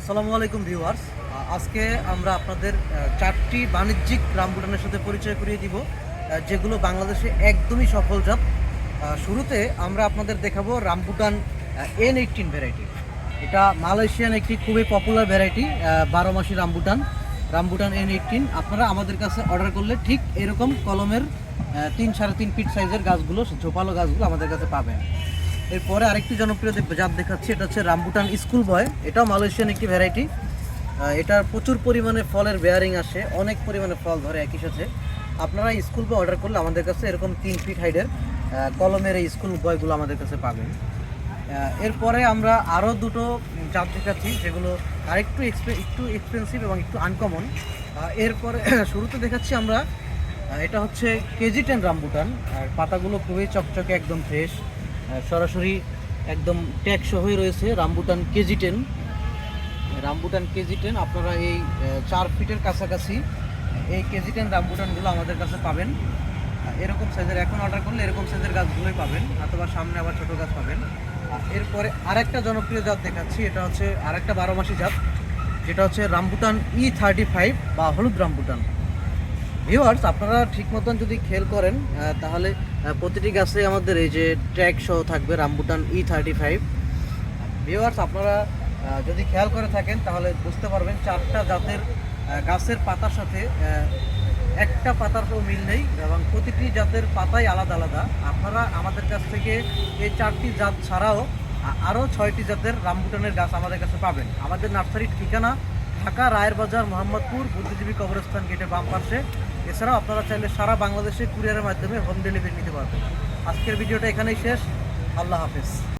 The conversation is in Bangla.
আসসালামু আলাইকুম ভিউয়ার্স। আজকে আমরা আপনাদের চারটি বাণিজ্যিক রামবুটানের সাথে পরিচয় করিয়ে দিব যেগুলো বাংলাদেশে একদমই সফল জাত। শুরুতে আমরা আপনাদের দেখাবো রামবুটান এন এইটিন ভ্যারাইটি এটা মালয়েশিয়ান একটি খুবই পপুলার ভ্যারাইটি বারো মাসি রামবুটান রামবুটান এন এইটিন আপনারা আমাদের কাছে অর্ডার করলে ঠিক এরকম কলমের তিন সাড়ে তিন ফিট সাইজের গাছগুলো, ঝোপালো গাছগুলো আমাদের কাছে পাবেন। এরপরে আরেকটি জনপ্রিয় জাত দেখাচ্ছি, এটা হচ্ছে রামবুটান স্কুল বয়। এটাও মালয়েশিয়ান একটি ভ্যারাইটি এটার প্রচুর পরিমাণে ফলের বেয়ারিং আসে, অনেক পরিমাণে ফল ধরে একই সাথে। আপনারা স্কুল বয় অর্ডার করলে আমাদের কাছে এরকম তিন ফিট হাইডের কলমের এই স্কুল বয়গুলো আমাদের কাছে পাবেন। এরপরে আমরা আরও দুটো জাত দেখাচ্ছি, যেগুলো আরেকটু একটু এক্সপেন্সিভ এবং একটু আনকমন এরপরে শুরুতে দেখাচ্ছি আমরা এটা হচ্ছে কেজি টেন রামবুটান। আর পাতাগুলো খুবই চকচকে, একদম ফ্রেশ সরাসরি একদম ট্যাগ সহই রয়েছে rambutan KG ten rambutan KG ten আপনারা এই চার ফিটের কাছাকাছি এই কেজি টেন রামবুটানগুলো আমাদের কাছে পাবেন। এরকম সাইজের এখন অর্ডার করলে এরকম সাইজের গাছগুলোই পাবেন, অথবা সামনে আবার ছোটো গাছ পাবেন। এরপরে আরেকটা জনপ্রিয় জাত দেখাচ্ছি, এটা হচ্ছে আরেকটা বারো মাসি জাত, যেটা হচ্ছে রামবুটান ই থার্টি ফাইভ বা হলুদ রামবুটান। ভিউয়ার্স আপনারা ঠিক মতন যদি খেয়াল করেন তাহলে প্রতিটি গাছে আমাদের এই যে ট্র্যাক সহ থাকবে, rambutan E thirty five viewers আপনারা যদি খেয়াল করে থাকেন, তাহলে বুঝতে পারবেন চারটা জাতের গাছের পাতার সাথে একটা পাতার তো মিল নেই এবং প্রতিটি জাতের পাতাই আলাদা আলাদা। আপনারা আমাদের কাছ থেকে এই চারটি জাত ছাড়াও আরও ছয়টি জাতের রামবুটানের গাছ আমাদের কাছে পাবেন। আমাদের নার্সারির ঠিকানা ঢাকা রায়ের বাজার, মোহাম্মদপুর, বুদ্ধিজীবী কবরস্থান গেটের বাম পাশে। এছাড়াও আপনারা চাইলে সারা বাংলাদেশে কুরিয়ারের মাধ্যমে হোম ডেলিভারি নিতে পারবেন। আজকের ভিডিওটা এখানেই শেষ। আল্লাহ হাফেজ।